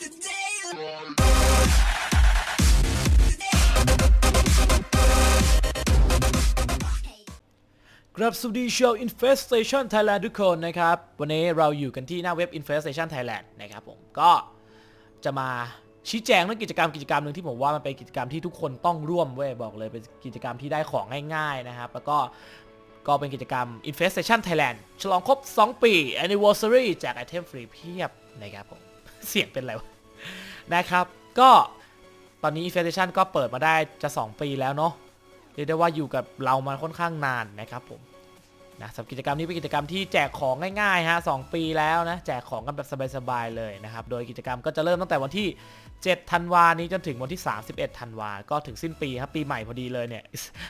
กรับสวัสดีชาว Infestation Thailand ทุกคนนะครับ วันนี้เราอยู่กันที่หน้าเว็บ Infestation Thailand นะครับผมก็จะมาชี้แจงเรื่องกิจกรรมกิจกรรมหนึ่งที่ผมว่ามันเป็นกิจกรรมที่ทุกคนต้องร่วมเว้ยบอกเลยเป็นกิจกรรมที่ได้ของง่ายๆนะครับ แล้วก็ก็เป็นกิจกรรม Infestation Thailand ฉลองครบ 2 ปี Anniversary แจกไอเทมฟรีเพียบนะครับผม เสียงเป็นไรวะนะครับ ก็ตอนนี้ Infestation ก็เปิดมาได้จะ 2 ปีแล้วเนาะเรียกได้ว่าอยู่กับเรามาค่อนข้างนานนะครับผมนะสำหรับกิจกรรมนี้เป็นกิจกรรมที่แจกของง่ายๆฮะสองปีแล้วนะแจกของกันแบบสบายๆเลยนะครับ โดยกิจกรรมก็จะเริ่มตั้งแต่วันที่ 7 ธันวานี้จนถึงวันที่ 31 ธันวา ก็ถึงสิ้นปีครับปีใหม่พอดีเลยเนี่ย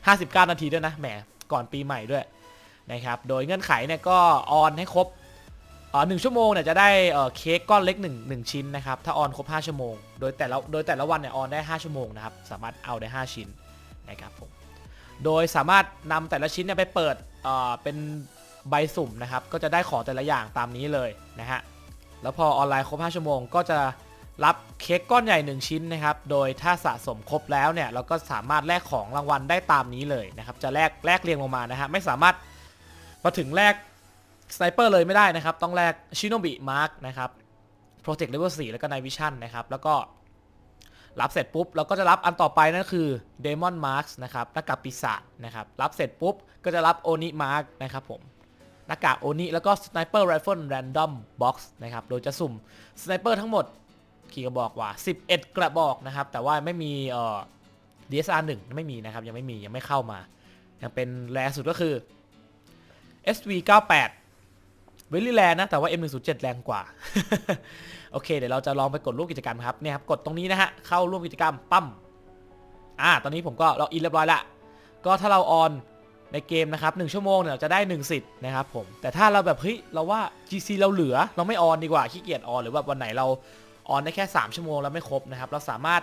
59 นาทีด้วยนะแหมก่อนปีใหม่ด้วยนะครับ โดยเงื่อนไขเนี่ยก็ออนให้ครบ หนึ่งชั่วโมงเนี่ยจะได้เค้กก้อนเล็ก1 1ชิ้นนะครับ ถ้าออนครบ 5 ชั่วโมง โดยแต่ละโดยแต่ละวันเนี่ยออนได้ 5 ชั่วโมงนะครับ สามารถเอาได้ 5 ชิ้นนะครับผม โดยสามารถนำแต่ละชิ้นเนี่ยไปเปิดเอ่อเป็นใบสุ่มนะครับ ก็จะได้ของแต่ละอย่างตามนี้เลยนะฮะ แล้วพอออนไลน์ครบ 5 ชั่วโมง ก็จะรับเค้กก้อนใหญ่ 1 ชิ้นนะครับ โดยถ้าสะสมครบแล้วเนี่ยเราก็สามารถแลกของรางวัลได้ตามนี้เลยนะครับ จะแลกแลกเรียงลงมานะฮะ ไม่สามารถมาถึงแลก สไนเปอร์เลยไม่ได้นะครับ ต้องแลกชิโนบิมาร์กนะครับโปรเจกต์เลเวล4แล้วก็ไนวิชั่นนะครับ แล้วก็รับเสร็จปุ๊บ เราก็จะรับอันต่อไปนั่นคือ Demon Marks นะครับหน้ากากปีศาจนะครับ รับเสร็จปุ๊บ ก็จะรับ Oni Mark นะครับผมหน้ากาก Oni แล้วก็ Sniper Rifle Random Box นะครับ โดยจะสุ่ม Sniper ทั้งหมดกี่กระบอกว่า 11 กระบอกนะครับ แต่ว่าไม่มีเอ่อ DSR 1ไม่มีนะครับ ยังไม่มียังไม่เข้ามา ยังเป็นแรสุดก็คือ SV 98 เวลี่แรนะ แต่ว่า M107 แรงกว่า โอเค เดี๋ยวเราจะลองไปกดร่วมกิจกรรมครับเนี่ยครับ กดตรงนี้นะฮะ เข้าร่วมกิจกรรมปั๊มอ่า ตอนนี้ผมก็ล็อกอินเรียบร้อยละ ก็ถ้าเราออนในเกมนะครับ1ชั่วโมงเนี่ยเราจะได้1สิทธิ์นะครับผม แต่ถ้าเราแบบเฮ้ยเราว่า GC เราเหลือเราไม่ออนดีกว่าขี้เกียจออนหรือว่าวันไหนเราออนได้แค่ 3 ชั่วโมงแล้วไม่ครบนะครับเราสามารถ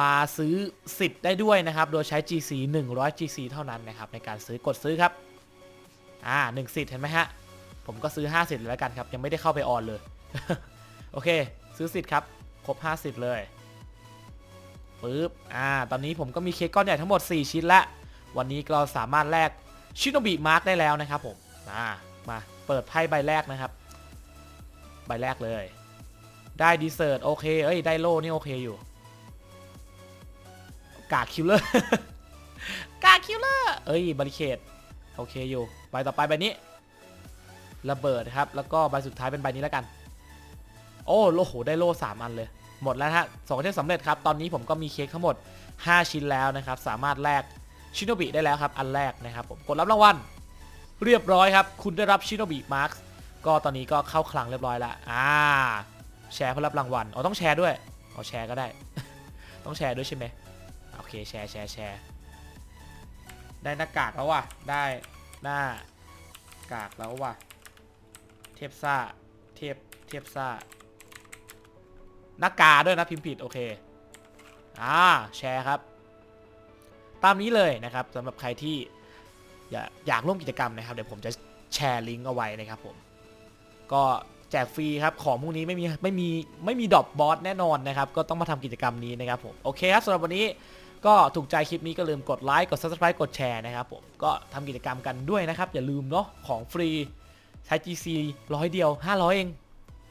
มาซื้อสิทธิ์ได้ด้วยนะครับ โดยใช้ GC 100 GC เท่านั้นนะครับในการซื้อกดซื้อครับ อ่า1สิทธิ์เห็นไหมฮะ ผมก็ซื้อ5สิทธิ์เลยแล้วกันครับ ยังไม่ได้เข้าไปออนเลย โอเค ซื้อสิทธิ์ครับ ครบ 50 เลยปึ๊บ อ่า ตอนนี้ผมก็มีเค้กก้อนใหญ่ทั้งหมด 4 ชิ้นล้ววันนี้เราสามารถแลกชิโนบิมาร์กได้แล้วนะครับผมอ่ามาเปิดไพ่ใบแรกนะครับ ใบแรกเลย ได้ดีเซอร์ตโอเค เอ้ย ได้โล่นี่โอเคอยู่ กาคิลเลอร์ กาคิลเลอร์ เอ้ยบาริเคดโอเคอยู่ ใบต่อไปใบนี้ ระเบิดครับ แล้วก็ใบสุดท้ายเป็นใบนี้แล้วกัน โอ้โลโหได้โล่3อันเลย หมดแล้วฮะสองเทมสำเร็จครับ ตอนนี้ผมก็มีเค้กทั้งหมด 5 ชิ้นแล้วนะครับ สามารถแลกชิโนบิได้แล้วครับ อันแรกนะครับผม กดรับรางวัล เรียบร้อยครับ คุณได้รับชิโนบิมาร์คก็ตอนนี้ก็เข้าคลังเรียบร้อยล้วอ่า แชร์เพื่อรับรางวัล อ๋อต้องแชร์ด้วย อ๋อแชร์ก็ได้ ต้องแชร์ด้วยใช่ไหมโอเคแชร์แชร์แชร์ได้หน้ากากแล้วว่ะ ได้หน้ากากแล้วว่ะ เทพซ่า เทพ เทพซ่าน้ากาด้วยนะพิมพ์ผิดโอเค อ่า แชร์ครับ ตามนี้เลยนะครับสำหรับใครที่อยากอยากร่วมกิจกรรมนะครับ เดี๋ยวผมจะแชร์ลิงก์เอาไว้นะครับผม ก็แจกฟรีครับ ของพวกนี้ไม่มีไม่มีไม่มีดรอปบอสแน่นอนนะครับ ก็ต้องมาทำกิจกรรมนี้นะครับผม โอเคครับสำหรับวันนี้ก็ถูกใจคลิปนี้ก็ลืมกดไลค์ กด subscribe กดแชร์นะครับผม ก็ทำกิจกรรมกันด้วยนะครับ อย่าลืมเนาะของฟรี ใช้ GC ร้อยเดียว 500 เอง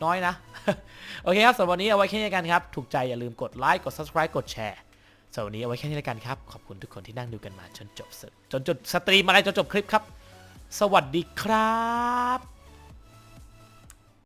น้อยนะ โอเคครับสำหรับวันนี้เอาไว้แค่นี้กันครับ ถูกใจอย่าลืมกดไลค์กด subscribe กดแชร์สำหรับวันนี้เอาไว้แค่นี้แล้วกันครับ ขอบคุณทุกคนที่นั่งดูกันมาจนจบจนจบสตรีมอะไรจนจบคลิปครับ สวัสดีครับ